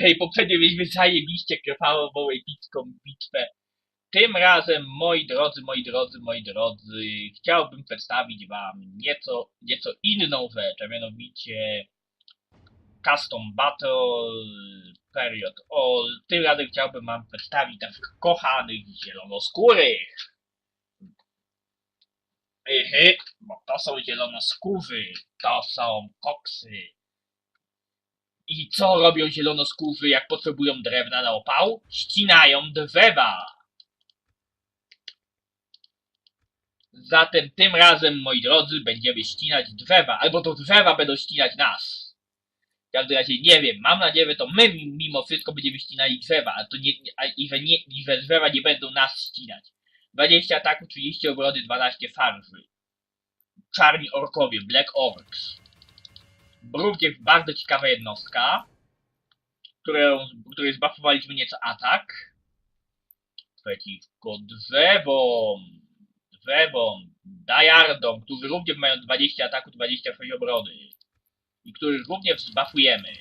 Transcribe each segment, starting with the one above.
Hej, poprzednio mieliśmy zajebiście krwawą, epicką bitwę. Tym razem, moi drodzy, moi drodzy, moi drodzy, chciałbym przedstawić wam nieco, nieco inną rzecz, a mianowicie Custom Battle Period All. Tym razem chciałbym wam przedstawić naszych kochanych zielonoskórych. Ehe, bo to są zielonoskóry, to są koksy. I co robią zielonoskóry, jak potrzebują drewna na opał? Ścinają drzewa. Zatem tym razem, moi drodzy, będziemy ścinać drzewa, albo to drzewa będą ścinać nas. W każdym razie nie wiem, mam nadzieję, że to my mimo wszystko będziemy ścinali drzewa, a to nie, a, i, że nie, i że drzewa nie będą nas ścinać. 20 ataków, 30 obrony, 12 farży. Czarni orkowie, Black Orcs. Również bardzo ciekawa jednostka, którą, której zbafowaliśmy nieco atak. Przeciwko drzewom, drzewom, dajardom, którzy również mają 20 ataku, 26 obrony. I których również zbafujemy.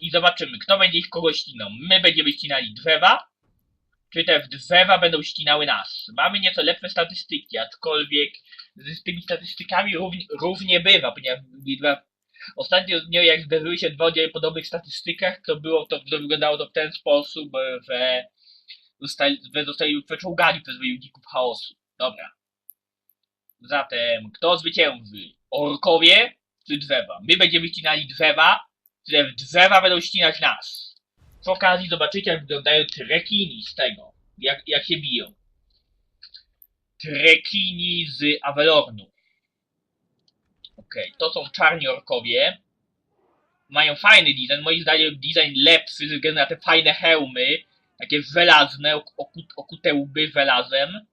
I zobaczymy, kto będzie ich kogo ścinał. My będziemy ścinali drzewa, czy te drzewa będą ścinały nas. Mamy nieco lepsze statystyki, aczkolwiek z tymi statystykami równie, równie bywa, ponieważ ostatnio jak zderzyły się o podobnych statystykach, to było to, to wyglądało to w ten sposób, że zostali, że zostali przeczołgani przez wojowników chaosu. Dobra. Zatem, kto zwycięży? Orkowie czy drzewa? My będziemy ścinali drzewa, czy drzewa będą ścinać nas. Przy okazji zobaczycie, jak wyglądają trekini z tego, jak, jak się biją. Trekini z Avelornu. Okej, okay, to są czarni orkowie. Mają fajny design, moim zdaniem design lepszy ze względu na te fajne hełmy. Takie żelazne, okut, okute łby żelazem.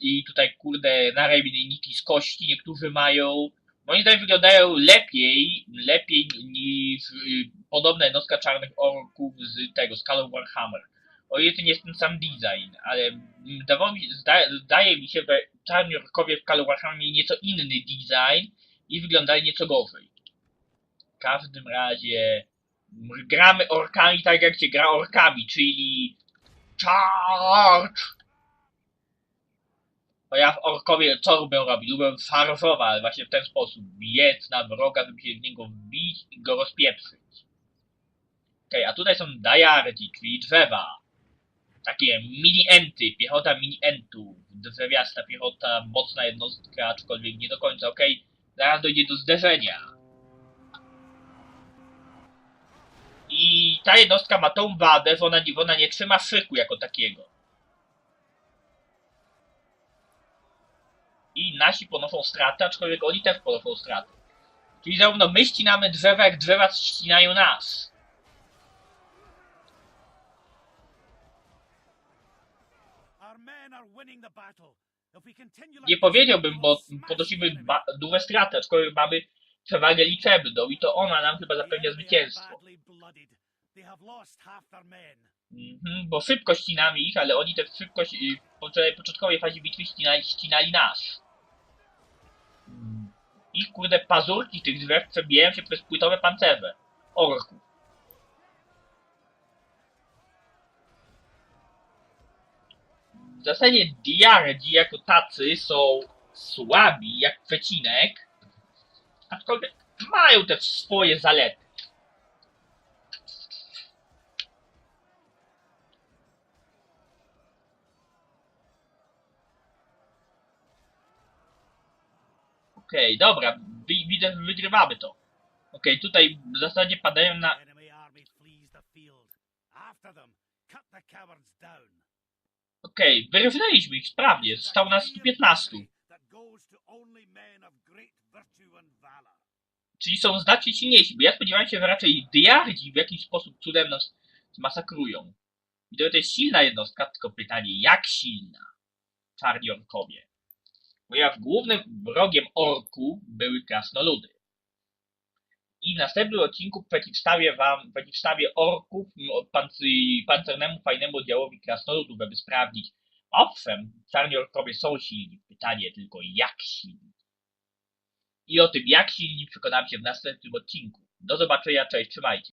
I tutaj, kurde, naramienniki z kości niektórzy mają. Moim zdaniem wyglądają lepiej, lepiej niż y, podobna jednostka czarnych orków z tego, z Call Warhammer. O ile to nie jest ten sam design, ale mi, zda, zdaje mi się, że czarni orkowie w Call Warhammer mieli nieco inny design i wyglądali nieco gorzej. W każdym razie gramy orkami tak jak się gra orkami, czyli charge! Bo ja w orkowie co lubię robić? Lubię farfować, ale właśnie w ten sposób. Biec na wroga, żeby się z niego wbić i go rozpieprzyć. Okej, okay, a tutaj są dajardzi, czyli drzewa. Takie mini-enty, piechota mini-entów. Drzewiasta piechota, mocna jednostka, aczkolwiek nie do końca, okej. Okay. Zaraz dojdzie do zderzenia. I ta jednostka ma tą wadę, że ona, ona nie trzyma szyku jako takiego. I nasi ponoszą straty, aczkolwiek oni też ponoszą straty. Czyli zarówno my ścinamy drzewa, jak drzewa ścinają nas. Nie powiedziałbym, bo ponosimy duże straty, aczkolwiek mamy przewagę liczebną i to ona nam chyba zapewnia zwycięstwo. Mhm, bo szybko ścinamy ich, ale oni też szybko w początkowej fazie bitwy ścinali, ścinali nas. I kurde pazurki tych drzew przebijają się przez płytowe pancerze orków. W zasadzie diardzi jako tacy są słabi jak przecinek, aczkolwiek mają też swoje zalety. Okej, okay, dobra, widzę, że wygrywamy to. Okej, okay, tutaj w zasadzie padają na... Okej, okay, wyrównaliśmy ich sprawnie, zostało nas 115. Czyli są znacznie silniejsi, bo ja spodziewałem się, że raczej diardzi w jakiś sposób cudem nas zmasakrują. I to jest silna jednostka, tylko pytanie, jak silna? Czarni orkowie ponieważ głównym wrogiem orku były krasnoludy. I w następnym odcinku przeciwstawię wam, przeciwstawię orków pancernemu fajnemu oddziałowi krasnoludów, aby sprawdzić, owszem, czarni orkowie są silni, pytanie tylko jak silni. I o tym jak silni przekonam się w następnym odcinku. Do zobaczenia, cześć, trzymajcie.